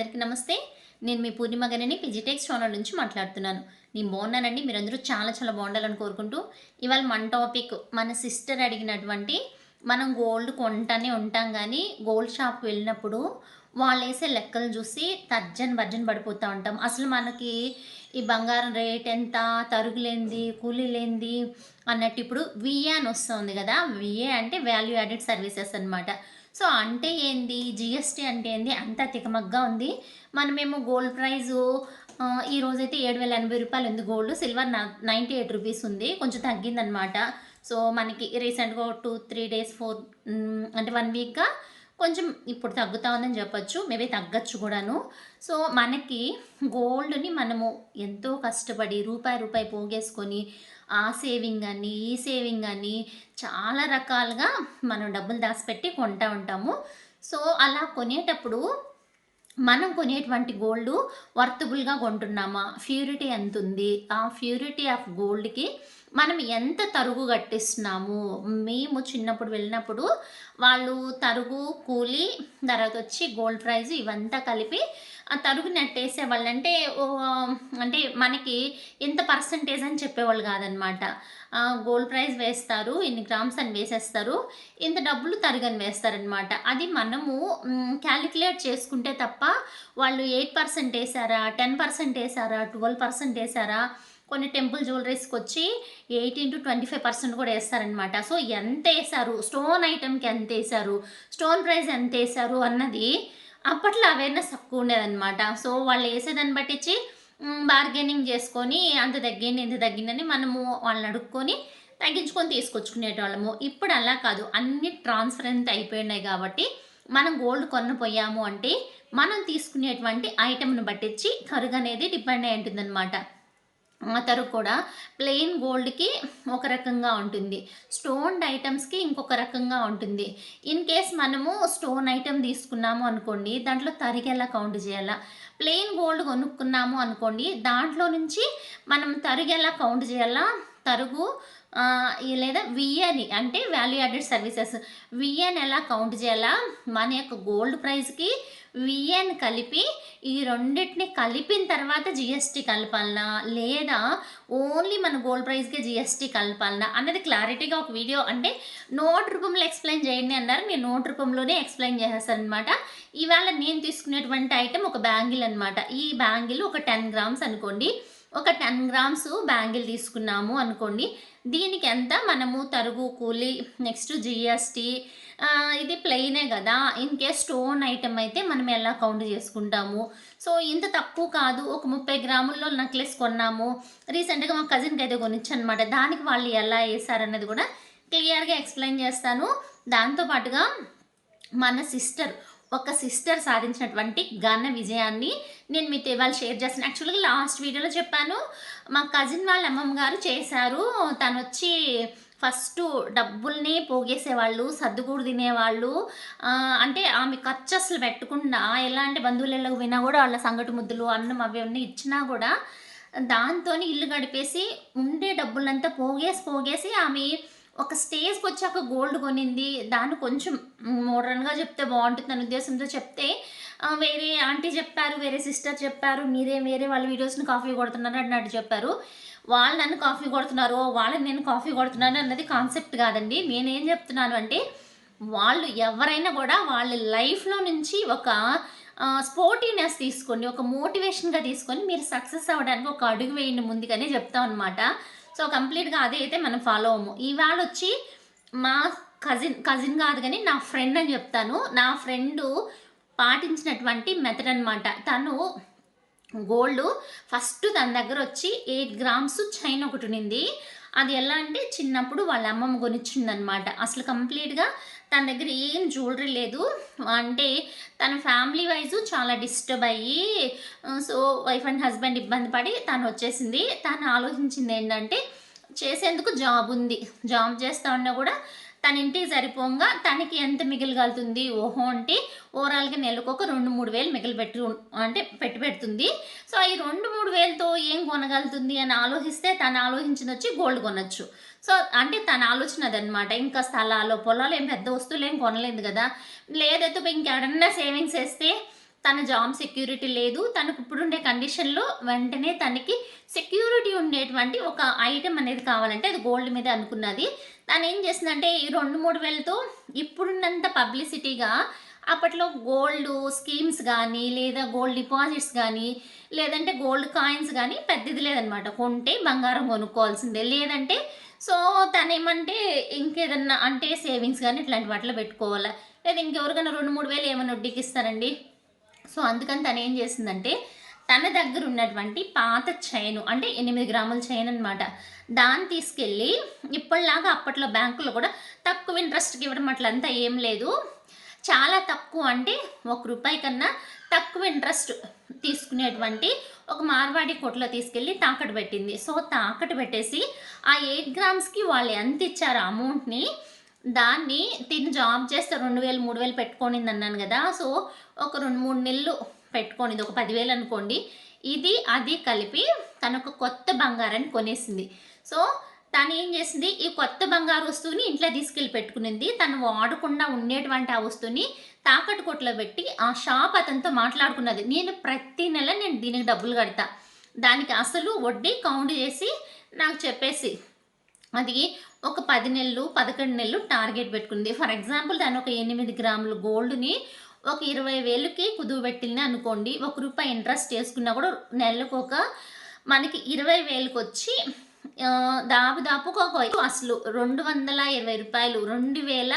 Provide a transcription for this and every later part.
అందరికీ నమస్తే. నేను మీ పూర్ణిమ గనిని పిజిటెక్స్ ఛానల్ నుంచి మాట్లాడుతున్నాను. నేను బాగున్నానండి? మీరందరూ చాలా చాలా బాగుండాలని కోరుకుంటూ ఇవాళ మన టాపిక్ మన సిస్టర్ అడిగినటువంటి మనం గోల్డ్ కొంటానే ఉంటాం కానీ గోల్డ్ షాప్ వెళ్ళినప్పుడు వాళ్ళు వేసే లెక్కలు చూసి తర్జన్ భర్జన్ పడిపోతూ ఉంటాం. అసలు మనకి ఈ బంగారం రేట్ ఎంత తరుగులేంది కూలీలేంది అన్నట్టు ఇప్పుడు విఏ అని వస్తుంది కదా. విఏ అంటే వాల్యూ యాడెడ్ సర్వీసెస్ అనమాట సో అంటే ఏంది? జిఎస్టీ అంటే ఏంది? అంత తికమగ్గా ఉంది. మనమేమో గోల్డ్ ప్రైజు ఈ రోజైతే ఏడు వేల ఎనభై రూపాయలు ఉంది gold silver ninety eight rupees ఉంది. కొంచెం తగ్గిందనమాట సో మనకి రీసెంట్గా టూ త్రీ డేస్ ఫోర్ అంటే వన్ వీక్గా కొంచెం ఇప్పుడు తగ్గుతా ఉందని చెప్పొచ్చు. మేబీ తగ్గచ్చు కూడాను. సో మనకి గోల్డ్ని మనము ఎంతో కష్టపడి రూపాయి రూపాయి పోగేసుకొని ఆ సేవింగ్ అని ఈ సేవింగ్ అని చాలా రకాలుగా మనం డబ్బులు దాచిపెట్టి కొంటా ఉంటాము. సో అలా కొనేటప్పుడు మనం కొనేటువంటి గోల్డ్ వర్తబుల్గా కొంటున్నామా? ప్యూరిటీ ఎంత ఉంది ఆ ప్యూరిటీ ఆఫ్ గోల్డ్కి మనం ఎంత తరుగు కట్టిస్తున్నాము? మేము చిన్నప్పుడు వెళ్ళినప్పుడు వాళ్ళు తరుగు కూలి తర్వాత వచ్చి గోల్డ్ ప్రైజ్ ఇవంతా కలిపి ఆ తరుగు నెట్టేసేవాళ్ళు. అంటే అంటే మనకి ఎంత పర్సంటేజ్ అని చెప్పేవాళ్ళు కాదనమాట. గోల్డ్ ప్రైజ్ వేస్తారు ఇన్ని గ్రామ్స్ అని వేసేస్తారు ఇంత డబ్బులు తరుగని వేస్తారనమాట. అది మనము క్యాలిక్యులేట్ చేసుకుంటే తప్ప వాళ్ళు ఎయిట్ పర్సెంట్ వేసారా టెన్ పర్సెంట్ వేసారా ట్వెల్వ్ పర్సెంట్ వేసారా కొన్ని టెంపుల్ జ్యువెలరీస్కి వచ్చి eighteen to twenty five percent కూడా వేస్తారనమాట సో ఎంత వేశారు స్టోన్ ఐటెంకి ఎంత వేశారు స్టోన్ ప్రైస్ ఎంత వేశారు అన్నది అప్పట్లో అవేర్నెస్ తక్కువ ఉండేదన్నమాట. సో వాళ్ళు వేసేదాన్ని బట్టించి బార్గెనింగ్ చేసుకొని అంత తగ్గింది ఇంత తగ్గిందని మనము వాళ్ళని అడుక్కొని తగ్గించుకొని తీసుకొచ్చుకునేటోళ్ళము. ఇప్పుడు అలా కాదు. అన్ని ట్రాన్స్పరెంట్ అయిపోయినాయి కాబట్టి మనం గోల్డ్ కొనపోయాము అంటే మనం తీసుకునేటువంటి ఐటెంను బట్టించి తరుగు అనేది డిపెండ్ అయి ఉంటుందన్నమాట. ఆ తరుగు కూడా ప్లెయిన్ గోల్డ్కి ఒక రకంగా ఉంటుంది. స్టోన్ ఐటమ్స్కి ఇంకొక రకంగా ఉంటుంది. ఇన్ కేస్ మనము స్టోన్ ఐటమ్ తీసుకున్నాము అనుకోండి దాంట్లో తరిగేలా కౌంట్ చేయాలా? ప్లెయిన్ గోల్డ్ కొనుక్కున్నాము అనుకోండి దాంట్లో నుంచి మనం తరిగేలా కౌంట్ చేయాలా? తరుగు లేదా విఏని అంటే వాల్యూ యాడెడ్ సర్వీసెస్ విఏని ఎలా కౌంట్ చేయాలా? మన యొక్క గోల్డ్ ప్రైస్కి విఏని కలిపి ఈ రెండింటిని కలిపిన తర్వాత జిఎస్టీ కలపాలనా? లేదా ఓన్లీ మన గోల్డ్ ప్రైస్కి జిఎస్టీ కలపాలనా? అన్నది క్లారిటీగా ఒక వీడియో అంటే నోట్ రూపంలో ఎక్స్ప్లెయిన్ చేయండి అన్నారు. నేను నోట్ రూపంలోనే ఎక్స్ప్లెయిన్ చేసేస్తాను అనమాట ఇవాళ నేను తీసుకునేటువంటి ఐటెం ఒక బ్యాంగిల్ అనమాట ఈ బ్యాంగిల్ ఒక టెన్ గ్రామ్స్ అనుకోండి. ఒక టెన్ గ్రామ్స్ బ్యాంగిల్ తీసుకున్నాము అనుకోండి. దీనికి ఎంత మనము తరుగు కూలి నెక్స్ట్ జిఎస్టీ ఇది ప్లెయినే కదా. ఇన్ కేస్ స్టోన్ ఐటెం అయితే మనం ఎలా కౌంట్ చేసుకుంటాము? సో ఇంత తక్కువ కాదు. ఒక ముప్పై గ్రాముల్లో నెక్లెస్ కొన్నాము. రీసెంట్గా మా కజిన్కి అయితే కొనిచ్చనమాట. దానికి వాళ్ళు ఎలా వేసారన్నది కూడా క్లియర్గా ఎక్స్ప్లెయిన్ చేస్తాను. దాంతోపాటుగా మన సిస్టర్ ఒక సిస్టర్ సాధించినటువంటి ఘన విజయాన్ని నేను మీతో ఇవాళ షేర్ చేస్తాను. యాక్చువల్గా లాస్ట్ వీడియోలో చెప్పాను మా కజిన్ వాళ్ళ అమ్మమ్మ గారు చేశారు. తను వచ్చి ఫస్ట్ డబ్బుల్ని పోగేసేవాళ్ళు సర్దుగూడు తినేవాళ్ళు. అంటే ఆమె ఖర్చు అసలు పెట్టకుండా ఎలాంటి బంధువులకు వినా కూడా వాళ్ళ సంగటి ముద్దులు అన్నం అవన్నీ ఇచ్చినా కూడా దాంతో ఇల్లు గడిపేసి ఉండే డబ్బులంతా పోగేసి పోగేసి ఆమె ఒక స్టేజ్కి వచ్చాక గోల్డ్ కొనింది. దాన్ని కొంచెం మోడర్న్గా చెప్తే బాగుంటుంది అనే ఉద్దేశంతో చెప్తే వేరే ఆంటీ చెప్పారు వేరే సిస్టర్ చెప్పారు మీరే వేరే వాళ్ళ వీడియోస్ని కాఫీ కొడుతున్నారు అన్నట్టు చెప్పారు. వాళ్ళు నన్ను కాఫీ కొడుతున్నారు వాళ్ళని నేను కాఫీ కొడుతున్నాను అన్నది కాన్సెప్ట్ కాదండి. నేనేం చెప్తున్నాను అంటే వాళ్ళు ఎవరైనా కూడా వాళ్ళ లైఫ్లో నుంచి ఒక స్పోర్టీనెస్ తీసుకోండి ఒక మోటివేషన్గా తీసుకొని మీరు సక్సెస్ అవ్వడానికి ఒక అడుగు వేయండి ముందుగానే చెప్తాం అనమాట సో కంప్లీట్గా అదే అయితే మనం ఫాలో అవ్వము. ఇవాళ వచ్చి మా కజిన్ కజిన్ కాదు కానీ నా ఫ్రెండ్ అని చెప్తాను. నా ఫ్రెండు పాటించినటువంటి మెథడ్ అనమాట తను గోల్డ్ ఫస్ట్ తన దగ్గర వచ్చి ఎయిట్ గ్రామ్స్ చైన్ ఒకటి ఉన్నింది. అది ఎలా అంటే చిన్నప్పుడు వాళ్ళ అమ్మమ్మ కొనిచ్చిందనమాట అసలు కంప్లీట్గా తన దగ్గర ఏం జ్యువెలరీ లేదు. అంటే తన ఫ్యామిలీ వైజు చాలా డిస్టర్బ్ అయ్యి సో వైఫ్ అండ్ హస్బెండ్ ఇబ్బంది పడి తను వచ్చేసింది. తను ఆలోచించింది ఏంటంటే చేసేందుకు జాబ్ ఉంది. జాబ్ చేస్తా ఉన్నా కూడా తన ఇంటికి సరిపోగా తనకి ఎంత మిగిలిగలుగుతుంది ఓహో అంటే ఓవరాల్గా నెలకు ఒక రెండు మూడు వేలు మిగిలి పెట్టు అంటే పెట్టి పెడుతుంది. సో ఈ రెండు మూడు వేలతో ఏం కొనగలుగుతుంది అని ఆలోచిస్తే తను ఆలోచించిన వచ్చి గోల్డ్ కొనొచ్చు. సో అంటే తన ఆలోచన అదనమాట ఇంకా స్థలాలు పొలాలు ఏం పెద్ద వస్తువులు ఏం కొనలేదు కదా. లేదైతే ఇంకెడన్నా సేవింగ్స్ వేస్తే తన జాబ్ సెక్యూరిటీ లేదు. తనకు ఇప్పుడుండే కండిషన్లో వెంటనే తనకి సెక్యూరిటీ ఉండేటువంటి ఒక ఐటెం అనేది కావాలంటే అది గోల్డ్ మీద అనుకున్నది. తను ఏం చేసిందంటే ఈ రెండు మూడు వేలతో ఇప్పుడున్నంత పబ్లిసిటీగా అప్పట్లో గోల్డ్ స్కీమ్స్ కానీ లేదా గోల్డ్ డిపాజిట్స్ కానీ లేదంటే గోల్డ్ కాయిన్స్ కానీ పెద్దది లేదనమాట కొంటే బంగారం కొనుక్కోవాల్సిందే. లేదంటే సో తను ఏమంటే ఇంకేదన్నా అంటే సేవింగ్స్ కానీ ఇట్లాంటి వాటిలో పెట్టుకోవాలా? లేదా ఇంకెవరికైనా రెండు మూడు వేలు ఏమైనా వడ్డీకి ఇస్తారండి? సో అందుకని తను ఏం చేసిందంటే తన దగ్గర ఉన్నటువంటి పాత చైను అంటే ఎనిమిది గ్రాముల చైన్ అనమాట దాన్ని తీసుకెళ్ళి ఇప్పటిలాగా అప్పట్లో బ్యాంకులో కూడా తక్కువ ఇంట్రెస్ట్కి ఇవ్వడం అట్లంతా ఏం లేదు. చాలా తక్కువ అంటే ఒక రూపాయి కన్నా తక్కువ ఇంట్రెస్ట్ తీసుకునేటువంటి ఒక మార్వాడి కొట్లో తీసుకెళ్ళి తాకట్టు పెట్టింది. సో తాకట్టు పెట్టేసి ఆ ఎయిట్ గ్రామ్స్కి వాళ్ళు ఎంత ఇచ్చారు అమౌంట్ని దాన్ని తిని జాబ్ చేస్తే రెండు వేలు మూడు వేలు పెట్టుకోనింది అన్నాను కదా. సో ఒక రెండు మూడు నెలలు పెట్టుకోనింది. ఒక పదివేలు అనుకోండి. ఇది అది కలిపి తన ఒక కొత్త బంగారాన్ని కొనేసింది. సో తను ఏం చేసింది? ఈ కొత్త బంగారు వస్తువుని ఇంట్లో తీసుకెళ్ళి పెట్టుకునింది. తను వాడకుండా ఉండేటువంటి ఆ వస్తువుని తాకట్టు కొట్లో పెట్టి ఆ షాప్ అతనితో మాట్లాడుకున్నది. నేను ప్రతి నెల నేను దీనికి డబ్బులు కడతా. దానికి అసలు వడ్డీ కౌంట్ చేసి నాకు చెప్పేసి అది ఒక పది నెలలు పదకొండు నెలలు టార్గెట్ పెట్టుకుంది. ఫర్ ఎగ్జాంపుల్ దాని ఒక ఎనిమిది గ్రాములు గోల్డ్ని ఒక ఇరవై వేలుకి కుదువు పెట్టింది అనుకోండి. ఒక రూపాయి ఇంట్రెస్ట్ చేసుకున్నా కూడా నెలకు ఒక మనకి ఇరవై వేలకు వచ్చి దాపుదాపుకు ఒక అసలు రెండు వందల ఇరవై రూపాయలు రెండు వేల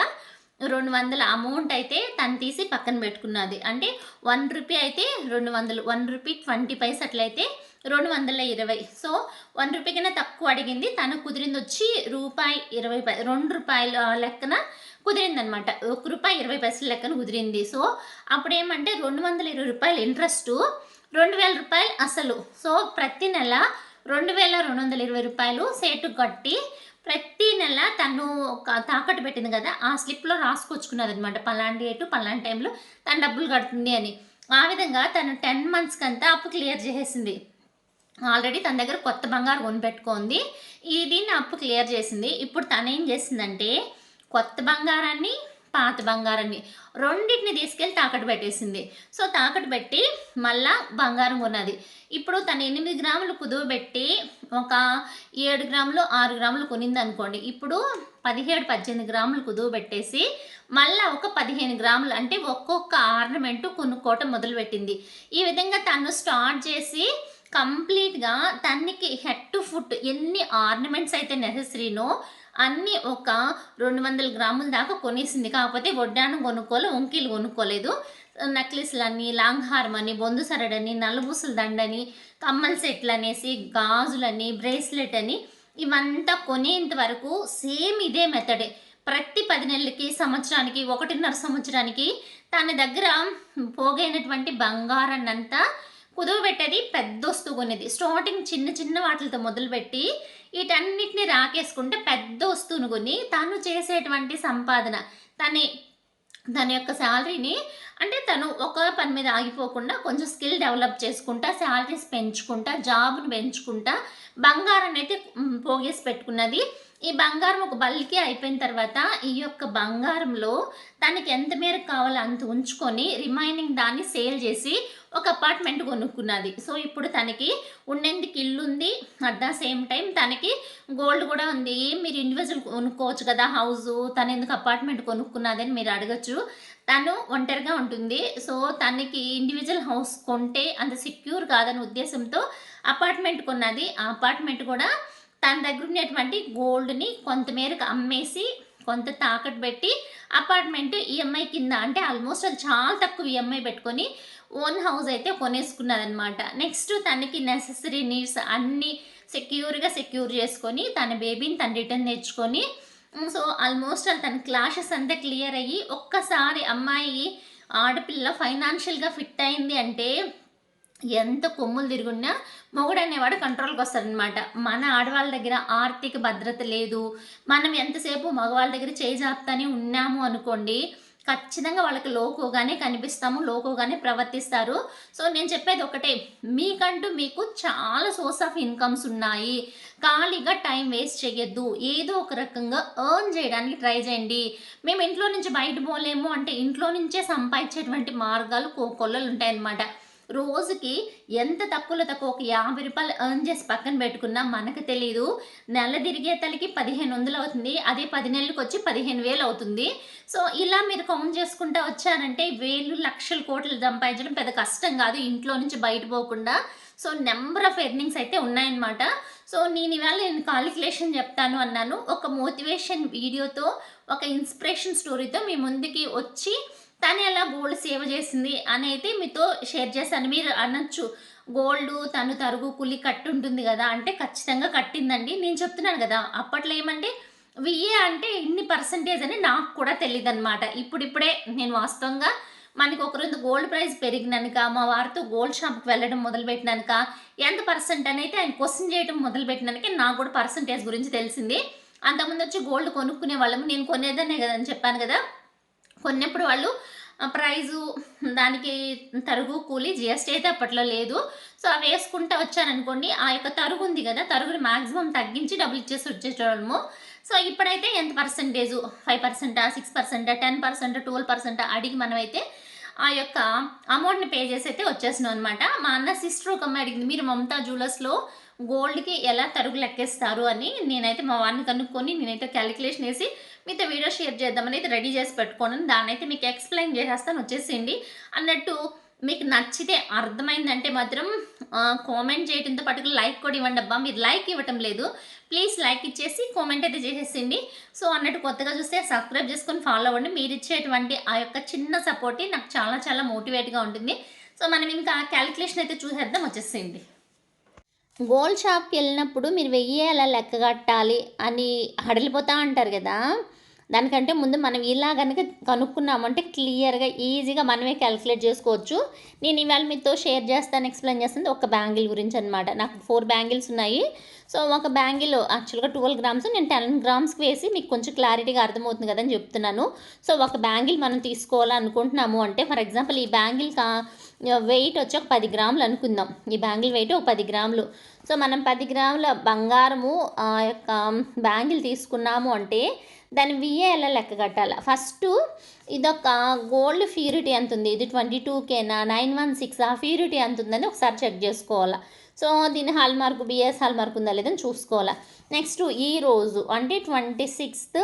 రెండు వందల అమౌంట్ అయితే తను తీసి పక్కన పెట్టుకున్నది. అంటే వన్ రూపీ అయితే రెండు వందలు వన్ రూపీ ట్వంటీ పైస్ అట్లయితే రెండు వందల ఇరవై. సో వన్ రూపీ కన్నా తక్కువ అడిగింది. తను కుదిరింది వచ్చి రూపాయి ఇరవై పై రెండు రూపాయల లెక్కన కుదిరిందనమాట. ఒక రూపాయి ఇరవై పైసల లెక్కన కుదిరింది. సో అప్పుడు ఏమంటే రెండు వందల ఇరవై రూపాయలు ఇంట్రెస్ట్ రెండు వేల రూపాయలు అసలు. సో ప్రతి నెల రెండు వేల రెండు వందల ఇరవై రూపాయలు సేటు కట్టి ప్రతి నెల తను ఒక తాకట్టు పెట్టింది కదా ఆ స్లిప్లో రాసుకొచ్చుకున్నది అనమాట పలాంటి డేటు పలాంటి టైంలో తను డబ్బులు కడుతుంది అని. ఆ విధంగా తను టెన్ మంత్స్కి అంతా అప్పు క్లియర్ చేసేసింది. ఆల్రెడీ తన దగ్గర కొత్త బంగారు కొనిపెట్టుకుంది ఇది నా అప్పు క్లియర్ చేసింది. ఇప్పుడు తను ఏం చేసిందంటే కొత్త బంగారాన్ని పాత బంగారాన్ని రెండింటిని తీసుకెళ్ళి తాకట్టు పెట్టేసింది. సో తాకట్టు పెట్టి మళ్ళా బంగారం కొన్నది. ఇప్పుడు తను ఎనిమిది గ్రాములు కుదువ పెట్టి ఒక ఏడు గ్రాములు ఆరు గ్రాములు కొనింది అనుకోండి ఇప్పుడు పదిహేడు పద్దెనిమిది గ్రాములు కుదువ పెట్టేసి మళ్ళా ఒక పదిహేను గ్రాములు అంటే ఒక్కొక్క ఆర్నమెంట్ కొనుక్కోవటం మొదలుపెట్టింది. ఈ విధంగా తను స్టార్ట్ చేసి కంప్లీట్గా తనకి హెడ్ టు ఫుట్ ఎన్ని ఆర్నమెంట్స్ అయితే నెససరీనో అన్నీ ఒక రెండు వందల గ్రాముల దాకా కొనేసింది. కాకపోతే వడ్డానం కొనుక్కోలే వంకీలు కొనుక్కోలేదు. నెక్లెస్లని లాంగ్ హార్మ్ అని బొందు సరడని నలుబూసల దండని కమ్మల సెట్లు అనేసి గాజులని బ్రేస్లెట్ అని ఇవంతా కొనేంత వరకు సేమ్ ఇదే మెథడే. ప్రతి పది నెలలకి సంవత్సరానికి ఒకటిన్నర సంవత్సరానికి తన దగ్గర పోగైనటువంటి బంగారాన్ని అంతా కుదువ పెట్టేది పెద్ద వస్తువు కొనేది. స్టార్టింగ్ చిన్న చిన్న వాటితో మొదలుపెట్టి వీటన్నిటిని రాకేసుకుంటే పెద్ద వస్తువును కొని తను చేసేటువంటి సంపాదన తనే తన యొక్క శాలరీని అంటే తను ఒక పని మీద ఆగిపోకుండా కొంచెం స్కిల్ డెవలప్ చేసుకుంటా శాలరీస్ పెంచుకుంటా జాబ్ని పెంచుకుంటా బంగారాన్ని అయితే పోగేసి పెట్టుకున్నది. ఈ బంగారం ఒక బల్కి అయిపోయిన తర్వాత ఈ యొక్క బంగారంలో తనకి ఎంత మేరకు కావాలో అంత ఉంచుకొని రిమైనింగ్ దాన్ని సేల్ చేసి ఒక అపార్ట్మెంట్ కొనుక్కున్నది. సో ఇప్పుడు తనకి ఉండేందుకు ఇల్లు ఉంది అట్ ద సేమ్ టైం తనకి గోల్డ్ కూడా ఉంది. మీరు ఇండివిజువల్ కొనుక్కోవచ్చు కదా హౌస్. తను ఎందుకు అపార్ట్మెంట్ కొనుక్కున్నదని మీరు అడగచ్చు. తను ఒంటరిగా ఉంటుంది. సో తనకి ఇండివిజువల్ హౌస్ కొంటే అంత సెక్యూర్ కాదనే ఉద్దేశంతో అపార్ట్మెంట్ కొన్నది. ఆ అపార్ట్మెంట్ కూడా తన దగ్గర ఉన్నటువంటి గోల్డ్ని కొంతమేరకు అమ్మేసి కొంత తాకట్టు పెట్టి అపార్ట్మెంట్ ఈఎంఐ కింద అంటే ఆల్మోస్ట్ అది చాలా తక్కువ ఈఎంఐ పెట్టుకొని ఓన్ హౌస్ అయితే కొనేసుకున్నదనమాట నెక్స్ట్ తనకి నెససరీ నీడ్స్ అన్నీ సెక్యూర్గా సెక్యూర్ చేసుకొని తన బేబీని తను రిటర్న్ తెచ్చుకొని సో ఆల్మోస్ట్ తన క్లాషెస్ అంతా క్లియర్ అయ్యి ఒక్కసారి అమ్మాయి ఆడపిల్ల ఫైనాన్షియల్గా ఫిట్ అయింది అంటే ఎంత కొమ్ములు తిరుగున్నా మొగుడు అనేవాడు కంట్రోల్కి వస్తాడనమాట మన ఆడవాళ్ళ దగ్గర ఆర్థిక భద్రత లేదు. మనం ఎంతసేపు మగవాళ్ళ దగ్గర చేయి జాపుతానే ఉన్నాము అనుకోండి ఖచ్చితంగా వాళ్ళకి లోకోగానే కనిపిస్తాము లోకోగానే ప్రవర్తిస్తారు. సో నేను చెప్పేది ఒకటే మీకంటూ మీకు చాలా సోర్స్ ఆఫ్ ఇన్కమ్స్ ఉన్నాయి. ఖాళీగా టైం వేస్ట్ చేయొద్దు. ఏదో ఒక రకంగా ఎర్న్ చేయడానికి ట్రై చేయండి. మేము ఇంట్లో నుంచి బయట పోలేము అంటే ఇంట్లో నుంచే సంపాదించేటువంటి మార్గాలు కొల్లలు ఉంటాయన్నమాట. రోజుకి ఎంత తక్కువలో తక్కువ ఒక యాభై రూపాయలు ఎర్న్ చేసి పక్కన పెట్టుకున్నా మనకు తెలీదు. నెల తిరిగే తలకి పదిహేను వందలు అవుతుంది. అదే పది నెలలకు వచ్చి పదిహేను వేలు అవుతుంది. సో ఇలా మీరు కౌంట్ చేసుకుంటా వచ్చారంటే వేలు లక్షలు కోట్లు సంపాదించడం పెద్ద కష్టం కాదు. ఇంట్లో నుంచి బయట పోకుండా. సో నెంబర్ ఆఫ్ ఎర్నింగ్స్ అయితే ఉన్నాయన్నమాట. సో నేను ఇవాళ నేను కాలిక్యులేషన్ చెప్తాను అన్నాను. ఒక మోటివేషన్ వీడియోతో ఒక ఇన్స్పిరేషన్ స్టోరీతో మీ ముందుకి వచ్చి తను ఎలా గోల్డ్ సేవ్ చేసింది అని అయితే మీతో షేర్ చేశాను. మీరు అనొచ్చు. గోల్డ్ తను తరుగు కులి కట్టి ఉంటుంది కదా అంటే ఖచ్చితంగా కట్టిందండి. నేను చెప్తున్నాను కదా అప్పట్లో ఏమంటే విఏ అంటే ఇన్ని పర్సంటేజ్ అని నాకు కూడా తెలియదు అనమాట ఇప్పుడిప్పుడే నేను వాస్తవంగా మనకి ఒకరోజు గోల్డ్ ప్రైస్ పెరిగినాక మా వారితో గోల్డ్ షాప్కి వెళ్ళడం మొదలుపెట్టినాక ఎంత పర్సెంట్ అని అయితే ఆయన క్వశ్చన్ చేయడం మొదలుపెట్టినాక నాకు కూడా పర్సంటేజ్ గురించి తెలిసింది. అంతకుముందు వచ్చి గోల్డ్ కొనుక్కునే వాళ్ళము నేను కొనేదనే కదా అని చెప్పాను కదా. కొన్నప్పుడు వాళ్ళు ప్రైజు దానికి తరుగు కూలి జిఎస్టీ అయితే అప్పట్లో లేదు. సో అవి వేసుకుంటూ వచ్చాననుకోండి ఆ యొక్క తరుగు ఉంది కదా తరుగుని మాక్సిమం తగ్గించి డబ్బులు ఇచ్చేసి వచ్చేటోళ్ళము సో ఇప్పుడైతే ఎంత పర్సంటేజు? ఫైవ్ పర్సెంటా సిక్స్ పర్సెంటా టెన్ పర్సెంట్ ట్వెల్వ్ పర్సెంట్ అడిగి మనమైతే ఆ యొక్క అమౌంట్ని పే చేసి అయితే వచ్చేసినాం అనమాట మా అన్న సిస్టర్ ఒక అమ్మాయి అడిగింది మీరు మమతా జ్యువెలర్స్లో గోల్డ్కి ఎలా తరుగు లెక్కేస్తారు? అని నేనైతే మా వాడిని కనుక్కొని నేనైతే క్యాలిక్యులేషన్ వేసి మీతో వీడియో షేర్ చేద్దామని అయితే రెడీ చేసి పెట్టుకోను దాన్ని అయితే మీకు ఎక్స్ప్లెయిన్ చేసేస్తాను వచ్చేసేయండి. అన్నట్టు మీకు నచ్చితే అర్థమైందంటే మాత్రం కామెంట్ చేయడంతో పాటు లైక్ కూడా ఇవ్వండి అబ్బా. మీరు లైక్ ఇవ్వటం లేదు. ప్లీజ్ లైక్ ఇచ్చేసి కామెంట్ అయితే చేసేసిండి సో అన్నట్టు కొత్తగా చూస్తే సబ్స్క్రైబ్ చేసుకొని ఫాలో అవ్వండి. మీరు ఇచ్చేటువంటి ఆ యొక్క చిన్న సపోర్టే నాకు చాలా చాలా మోటివేట్గా ఉంటుంది. సో మనం ఇంకా క్యాలిక్యులేషన్ అయితే చూసేద్దాం వచ్చేసేయండి. గోల్డ్ షాప్కి వెళ్ళినప్పుడు మీరు వెయ్యి అలా లెక్క కట్టాలి అని హడలిపోతా అంటారు కదా. దానికంటే ముందు మనం ఇలా కనుక కనుక్కున్నామంటే క్లియర్గా ఈజీగా మనమే క్యాలిక్యులేట్ చేసుకోవచ్చు. నేను ఇవాళ మీతో షేర్ చేస్తాను ఎక్స్ప్లెయిన్ చేస్తుంది ఒక బ్యాంగిల్ గురించి అనమాట నాకు ఫోర్ బ్యాంగిల్స్ ఉన్నాయి. సో ఒక బ్యాంగిల్ యాక్చువల్గా ట్వెల్వ్ గ్రామ్స్ నేను టెన్ గ్రామ్స్కి వేసి మీకు కొంచెం క్లారిటీగా అర్థమవుతుంది కదని చెప్తున్నాను. సో ఒక బ్యాంగిల్ మనం తీసుకోవాలనుకుంటున్నాము అంటే ఫర్ ఎగ్జాంపుల్ ఈ బ్యాంగిల్ కా వెయిట్ వచ్చి ఒక పది గ్రాములు అనుకుందాం. ఈ బ్యాంగిల్ వెయిట్ ఒక పది గ్రాములు. సో మనం పది గ్రాముల బంగారము ఆ యొక్క బ్యాంగిల్ తీసుకున్నాము అంటే దాని విఏ ఎలా లెక్క కట్టాలి. ఫస్ట్ ఇదొక గోల్డ్ ఫ్యూరిటీ ఎంత ఉంది ఇది ట్వంటీ టూకేనా నైన్ వన్ సిక్స్ ఆ ఫ్యూరిటీ ఎంత ఉందని ఒకసారి చెక్ చేసుకోవాలి. సో దీని hallmark BS hallmark ఉందా లేదని చూసుకోవాలి. నెక్స్ట్ ఈ రోజు అంటే twenty sixth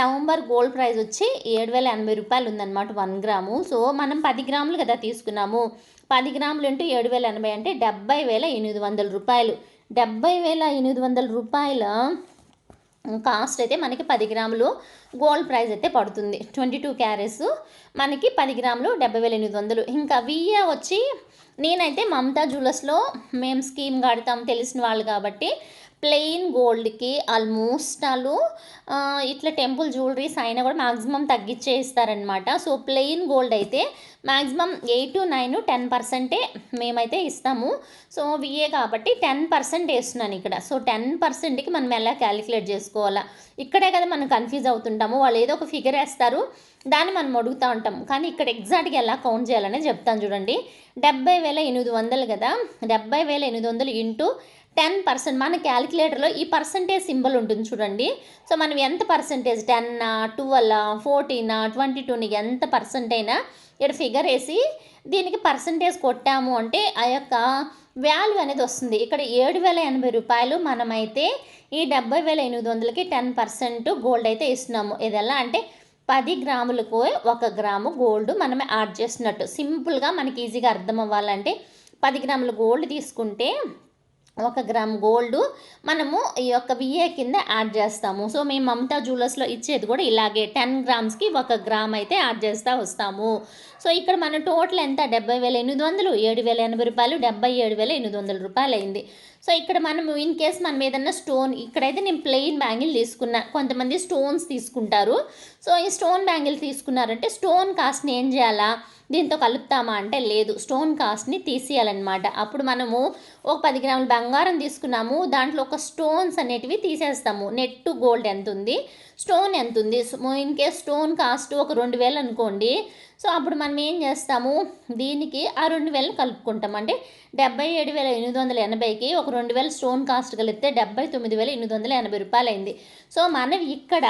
November gold price వచ్చి ఏడు వేల ఎనభై రూపాయలు ఉందన్నమాట వన్ గ్రాము. సో మనం పది గ్రాములు కదా తీసుకున్నాము. పది గ్రాములు ఇంటూ ఏడు వేల ఎనభై అంటే డెబ్బై వేల ఎనిమిది వందల రూపాయలు. డెబ్బై వేల ఎనిమిది వందల రూపాయల కాస్ట్ అయితే మనకి పది గ్రాములు గోల్డ్ ప్రైస్ అయితే పడుతుంది. ట్వంటీ టూ క్యారెట్స్ మనకి పది గ్రాములు డెబ్బై వేల ఎనిమిది వందలు. ఇంకా విఏ వచ్చి నేనైతే మమతా జ్యువెలర్స్లో మేము స్కీమ్ కడతాం తెలిసిన వాళ్ళు కాబట్టి ప్లెయిన్ గోల్డ్కి ఆల్మోస్ట్ వాళ్ళు ఇట్లా టెంపుల్ జ్యువెలరీస్ అయినా కూడా మ్యాక్సిమం తగ్గించేస్తారనమాట సో ప్లెయిన్ గోల్డ్ అయితే maximum eight to nine ten పర్సెంటే మేమైతే ఇస్తాము. సో విఏ కాబట్టి టెన్ పర్సెంట్ వేస్తున్నాను ఇక్కడ. సో టెన్ పర్సెంట్కి మనం ఎలా క్యాలిక్యులేట్ చేసుకోవాలా? ఇక్కడే కదా మనం కన్ఫ్యూజ్ అవుతుంటాము. వాళ్ళు ఏదో ఒక ఫిగర్ వేస్తారు దాన్ని మనం అడుగుతూ ఉంటాం కానీ ఇక్కడ ఎగ్జాక్ట్గా ఎలా కౌంట్ చేయాలనే చెప్తాను చూడండి. డెబ్బై వేల ఎనిమిది వందలు కదా? డెబ్బై వేల ఎనిమిది వందలు ఇంటూ టెన్ పర్సెంట్ మన క్యాలిక్యులేటర్లో ఈ పర్సంటేజ్ సింబల్ ఉంటుంది చూడండి. సో మనం ఎంత పర్సంటేజ్ టెన్నా ట్వెల్వ్ ఫోర్టీనా ట్వంటీ టూని ఎంత పర్సెంట్ అయినా ఇక్కడ ఫిగర్ వేసి దీనికి పర్సంటేజ్ కొట్టాము అంటే ఆ యొక్క వాల్యూ అనేది వస్తుంది. ఇక్కడ ఏడు వేల ఎనభై రూపాయలు మనమైతే ఈ డెబ్బై వేల ఎనిమిది వందలకి టెన్ పర్సెంట్ గోల్డ్ అయితే ఇస్తున్నాము. ఇది ఎలా అంటే పది గ్రాములకు ఒక గ్రాము గోల్డ్ మనమే యాడ్ చేస్తున్నట్టు. సింపుల్గా మనకి ఈజీగా అర్థం అవ్వాలంటే పది గ్రాముల గోల్డ్ తీసుకుంటే ఒక గ్రామ్ గోల్డ్ మనము ఈ యొక్క విఏ కింద యాడ్ చేస్తాము. సో మేము మమతా జ్యువెలర్స్లో ఇచ్చేది కూడా ఇలాగే టెన్ గ్రామ్స్కి ఒక గ్రామ్ అయితే యాడ్ చేస్తూ వస్తాము. సో ఇక్కడ మన టోటల్ ఎంత? డెబ్బై వేల ఎనిమిది వందలు. ఏడు వేల ఎనభై రూపాయలు. డెబ్బై ఏడు వేల ఎనిమిది వందల రూపాయలు అయింది. సో ఇక్కడ మనం ఇన్ కేస్ మనం ఏదన్నా స్టోన్ ఇక్కడైతే నేను ప్లెయిన్ బ్యాంగిల్ తీసుకున్నా కొంతమంది స్టోన్స్ తీసుకుంటారు. సో ఈ స్టోన్ బ్యాంగిల్ తీసుకున్నారంటే స్టోన్ కాస్ట్ని ఏం చేయాలా? దీంతో కలుపుతామా అంటే లేదు. స్టోన్ కాస్ట్ని తీసేయాలన్నమాట. అప్పుడు మనము ఒక పది గ్రాముల బంగారం తీసుకున్నాము. దాంట్లో ఒక స్టోన్స్ అనేటివి తీసేస్తాము. నెట్ గోల్డ్ ఎంత ఉంది స్టోన్ ఎంత ఉంది ఇన్ కేస్ స్టోన్ కాస్ట్ ఒక రెండు వేలు అనుకోండి. సో అప్పుడు మనం ఏం చేస్తాము? దీనికి ఆ రెండు వేలను కలుపుకుంటాం అంటే డెబ్బై ఏడు వేల ఎనిమిది వందల ఎనభైకి ఒక రెండు వేల స్టోన్ కాస్ట్ కలిపితే డెబ్బై తొమ్మిది వేల ఎనిమిది వందల ఎనభై రూపాయలు అయింది సో మనం ఇక్కడ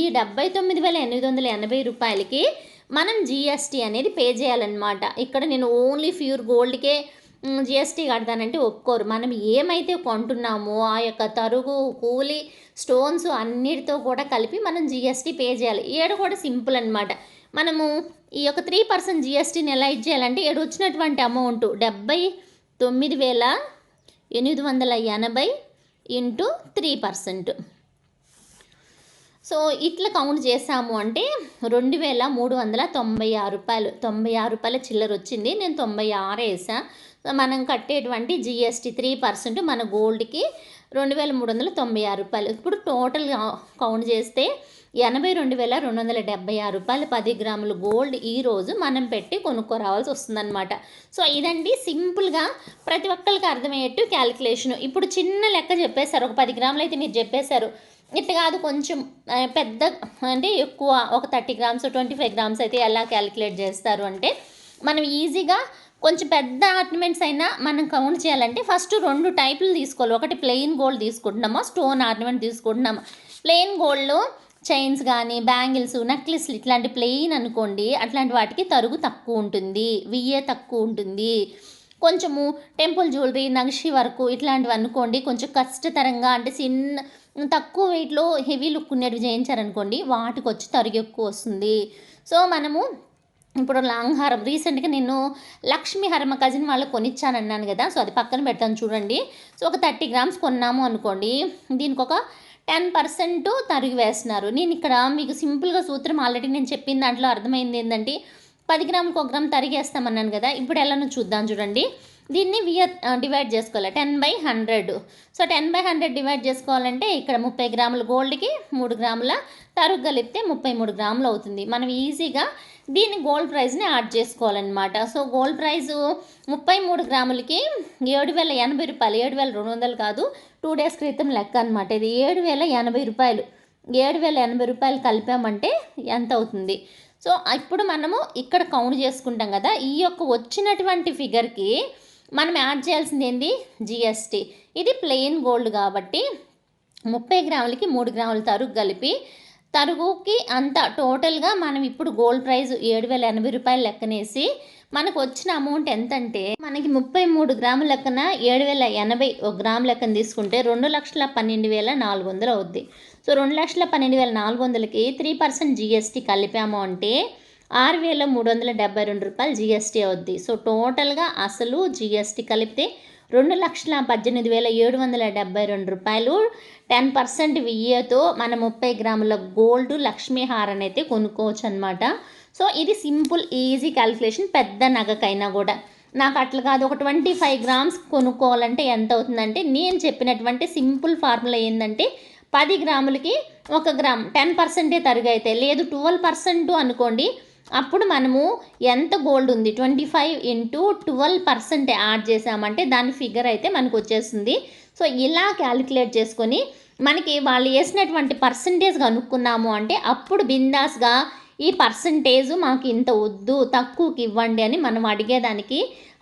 ఈ డెబ్బై తొమ్మిది వేల ఎనిమిది వందల ఎనభై రూపాయలకి మనం జిఎస్టీ అనేది పే చేయాలన్నమాట. ఇక్కడ నేను ఓన్లీ ప్యూర్ గోల్డ్కే జిఎస్టీ కడతానంటే ఒప్పుకోరు. మనం ఏమైతే కొంటున్నామో ఆ యొక్క తరుగు కూలి స్టోన్స్ అన్నిటితో కూడా కలిపి మనం జిఎస్టీ పే చేయాలి. ఏడు కూడా సింపుల్ అనమాట మనము ఈ యొక్క త్రీ పర్సెంట్ జిఎస్టీని ఎలా ఇచ్చేయాలంటే ఏడు వచ్చినటువంటి అమౌంట్ డెబ్బై తొమ్మిది వేల ఎనిమిది వందల ఎనభై ఇంటూ త్రీ పర్సెంట్ సో ఇట్లా కౌంట్ చేసాము అంటే రెండు వేల మూడు వందల తొంభై ఆరు రూపాయలు. తొంభై ఆరు రూపాయల చిల్లర వచ్చింది. నేను తొంభై ఆరు వేసా. మనం కట్టేటువంటి జిఎస్టీ త్రీ పర్సెంట్ మన గోల్డ్కి రెండు వేల మూడు వందల తొంభై ఆరు రూపాయలు. ఇప్పుడు టోటల్ కౌంట్ చేస్తే ఎనభై రెండు వేల రెండు వందల డెబ్బై ఆరు రూపాయలు. పది గ్రాములు గోల్డ్ ఈరోజు మనం పెట్టి కొనుక్కోరావాల్సి వస్తుందన్నమాట. సో ఇదండి సింపుల్గా ప్రతి ఒక్కరికి అర్థమయ్యేట్టు క్యాలిక్యులేషన్ ఇప్పుడు చిన్న లెక్క చెప్పేశారు. ఒక పది గ్రాములు అయితే మీరు చెప్పేశారు. ఇట్ కాదు కొంచెం పెద్ద అంటే ఎక్కువ ఒక thirty grams twenty five grams అయితే ఎలా క్యాలిక్యులేట్ చేస్తారు అంటే మనం ఈజీగా కొంచెం పెద్ద ఆర్నమెంట్స్ అయినా మనం కౌంట్ చేయాలంటే ఫస్ట్ రెండు టైపులు తీసుకోవాలి. ఒకటి ప్లెయిన్ గోల్డ్ తీసుకుంటున్నామా స్టోన్ ఆర్నమెంట్ తీసుకుంటున్నామా? ప్లెయిన్ గోల్డ్లో చైన్స్ కానీ బ్యాంగిల్స్ నెక్లెస్లు ఇట్లాంటి ప్లెయిన్ అనుకోండి అట్లాంటి వాటికి తరుగు తక్కువ ఉంటుంది వియ్యే తక్కువ ఉంటుంది. కొంచెము టెంపుల్ జ్యువెలరీ నగిషి వర్క్ ఇట్లాంటివి అనుకోండి కొంచెం కష్టతరంగా అంటే చిన్న తక్కువ వెయిట్లో హెవీ లుక్ ఉండేవి చేయించారనుకోండి వాటికి వచ్చి తరుగు ఎక్కువ వస్తుంది. సో మనము ఇప్పుడు లాంగ్ హారం రీసెంట్గా నేను లక్ష్మీ హారం మా కజిన్ వాళ్ళకి కొనిచ్చాను అన్నాను కదా సో అది పక్కన పెడతాను చూడండి. సో ఒక థర్టీ గ్రామ్స్ కొన్నాము అనుకోండి దీనికి ఒక టెన్ పర్సెంట్ తరిగి వేస్తున్నారు. నేను ఇక్కడ మీకు సింపుల్గా సూత్రం ఆల్రెడీ నేను చెప్పిన దాంట్లో అర్థమైంది ఏంటంటే పది గ్రాములకు ఒక గ్రామ్ తరిగేస్తామన్నాను కదా ఇప్పుడు ఎలానో చూద్దాం చూడండి. దీన్ని వియర్ డివైడ్ uh, చేసుకోవాలి. Ten by hundred so ten by hundred divide చేసుకోవాలంటే ఇక్కడ ముప్పై గ్రాముల గోల్డ్కి మూడు గ్రాముల తరుగు కలిపితే ముప్పై మూడు గ్రాములు అవుతుంది. మనం ఈజీగా దీన్ని గోల్డ్ ప్రైస్ని యాడ్ చేసుకోవాలన్నమాట. సో గోల్డ్ ప్రైజు ముప్పై మూడు గ్రాములకి ఏడు వేల ఎనభై రూపాయలు. ఏడు వేల రెండు వందలు కాదు టూ డేస్ క్రితం లెక్క అనమాట ఇది ఏడు వేల ఎనభై రూపాయలు. ఏడు వేల ఎనభై రూపాయలు కలిపామంటే ఎంత అవుతుంది? సో ఇప్పుడు మనము ఇక్కడ కౌంట్ చేసుకుంటాం కదా ఈ యొక్క వచ్చినటువంటి ఫిగర్కి మనం యాడ్ చేయాల్సింది ఏంది? జిఎస్టీ ఇది ప్లెయిన్ గోల్డ్ కాబట్టి ముప్పై గ్రాములకి మూడు గ్రాముల తరుగు కలిపి తరుగుకి అంత టోటల్గా మనం ఇప్పుడు గోల్డ్ ప్రైస్ ఏడు వేల ఎనభై రూపాయలు లెక్కనేసి మనకు వచ్చిన అమౌంట్ ఎంతంటే మనకి ముప్పై మూడు గ్రాముల లెక్కన ఏడు వేల ఎనభై ఒక గ్రాము లెక్కన తీసుకుంటే రెండు లక్షల పన్నెండు వేల నాలుగు వందలు అవుద్ది. సో రెండు లక్షల పన్నెండు వేల నాలుగు వందలకి త్రీ పర్సెంట్ జిఎస్టీ కలిపాము అంటే ఆరు వేల మూడు వందల డెబ్బై రెండు రూపాయలు జిఎస్టీ అవుద్ది. సో టోటల్గా అసలు జిఎస్టీ కలిపితే రెండు లక్షల పద్దెనిమిది వేల ఏడు వందల డెబ్బై రెండు రూపాయలు. టెన్ పర్సెంట్ వియ్యతో మన ముప్పై గ్రాముల గోల్డ్ లక్ష్మీ హారం అయితే కొనుక్కోవచ్చు అనమాట సో ఇది సింపుల్ ఈజీ క్యాలిక్యులేషన్ పెద్ద నగకైనా కూడా. నాకు అట్లా కాదు. ఒక ట్వంటీ ఫైవ్ గ్రామ్స్ కొనుక్కోవాలంటే ఎంత అవుతుందంటే నేను చెప్పినటువంటి సింపుల్ ఫార్ములా ఏంటంటే పది గ్రాములకి ఒక గ్రామ్ టెన్ పర్సెంటే తరుగైతే లేదు ట్వెల్వ్ పర్సెంట్ అనుకోండి అప్పుడు మనము ఎంత గోల్డ్ ఉంది? Twenty five into twelve percent add చేసామంటే దాని ఫిగర్ అయితే మనకు వచ్చేస్తుంది. సో ఇలా క్యాలిక్యులేట్ చేసుకొని మనకి వాళ్ళు వేసినటువంటి పర్సంటేజ్ కనుక్కున్నాము అంటే అప్పుడు బిందాస్గా ఈ పర్సంటేజ్ మాకు ఇంత వద్దు తక్కువకి ఇవ్వండి అని మనం అడిగేదానికి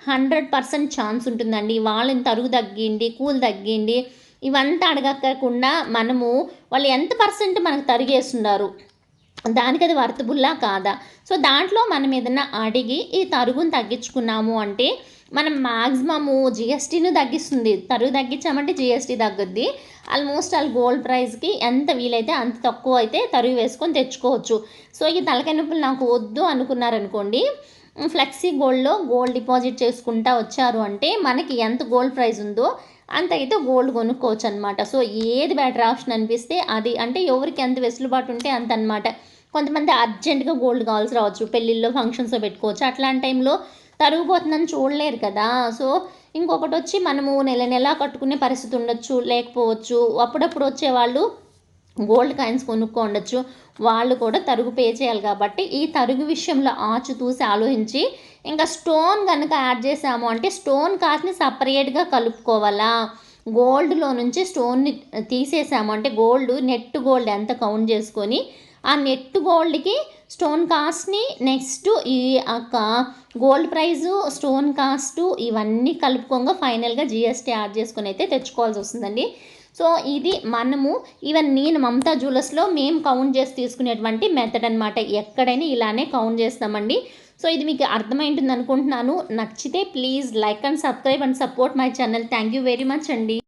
హండ్రెడ్ పర్సెంట్ ఛాన్స్ ఉంటుందండి. వాళ్ళని తరుగు తగ్గిండి కూల్ తగ్గిండి ఇవంతా అడగక్కకుండా మనము వాళ్ళు ఎంత పర్సెంట్ మనకు తరిగేస్తున్నారు? దానికి అది వర్తబుల్లా కాదా? సో దాంట్లో మనం ఏదన్నా అడిగి ఈ తరుగును తగ్గించుకున్నాము అంటే మనం మ్యాక్సిమము జిఎస్టీని తగ్గిస్తుంది. తరుగు తగ్గించామంటే జిఎస్టీ తగ్గుద్ది. ఆల్మోస్ట్ ఆల్ గోల్డ్ ప్రైస్కి ఎంత వీలైతే అంత తక్కువ అయితే తరుగు వేసుకొని తెచ్చుకోవచ్చు. సో ఈ తలకాయ నొప్పులు నాకు వద్దు అనుకున్నారనుకోండి ఫ్లెక్సీ గోల్డ్లో గోల్డ్ డిపాజిట్ చేసుకుంటా వచ్చారు అంటే మనకి ఎంత గోల్డ్ ప్రైస్ ఉందో అంత అయితే గోల్డ్ కొనుక్కోవచ్చు అనమాట సో ఏది బెటర్ ఆప్షన్ అనిపిస్తే అది. అంటే ఎవరికి ఎంత వెసులుబాటు ఉంటే అంత అనమాట కొంతమంది అర్జెంటుగా గోల్డ్ కావాల్సి రావచ్చు పెళ్ళిళ్ళలో ఫంక్షన్స్లో పెట్టుకోవచ్చు. అట్లాంటి టైంలో తరుగుపోతుందని చూడలేరు కదా. సో ఇంకొకటి వచ్చి మనము నెల నెల కట్టుకునే పరిస్థితి ఉండొచ్చు లేకపోవచ్చు. అప్పుడప్పుడు వచ్చేవాళ్ళు గోల్డ్ కాయిన్స్ కొనుక్కోండొచ్చు వాళ్ళు కూడా తరుగు పే చేయాలి కాబట్టి ఈ తరుగు విషయంలో ఆచు చూసి ఆలోచించి ఇంకా స్టోన్ కనుక యాడ్ చేసాము అంటే స్టోన్ కాస్ట్ని సపరేట్గా కలుపుకోవాలా? గోల్డ్లో నుంచి స్టోన్ని తీసేసాము అంటే గోల్డ్ నెట్ గోల్డ్ ఎంత కౌంట్ చేసుకొని ఆ నెట్ గోల్డ్కి స్టోన్ కాస్ట్ని నెక్స్ట్ ఈ యొక్క గోల్డ్ ప్రైజు స్టోన్ కాస్ట్ ఇవన్నీ కలుపుకోగా ఫైనల్గా జిఎస్టీ యాడ్ చేసుకుని అయితే తెచ్చుకోవాల్సి వస్తుందండి. సో ఇది మనము ఈవెన్ నేను మమతా జ్యువెలర్స్లో మేము కౌంట్ చేసి తీసుకునేటువంటి మెథడ్ అనమాట ఎక్కడైనా ఇలానే కౌంట్ చేస్తామండి. సో ఇది మీకు అర్థమైంటుంది అనుకుంటున్నాను నచ్చితే please like and subscribe and support my channel. Thank you very much అండి.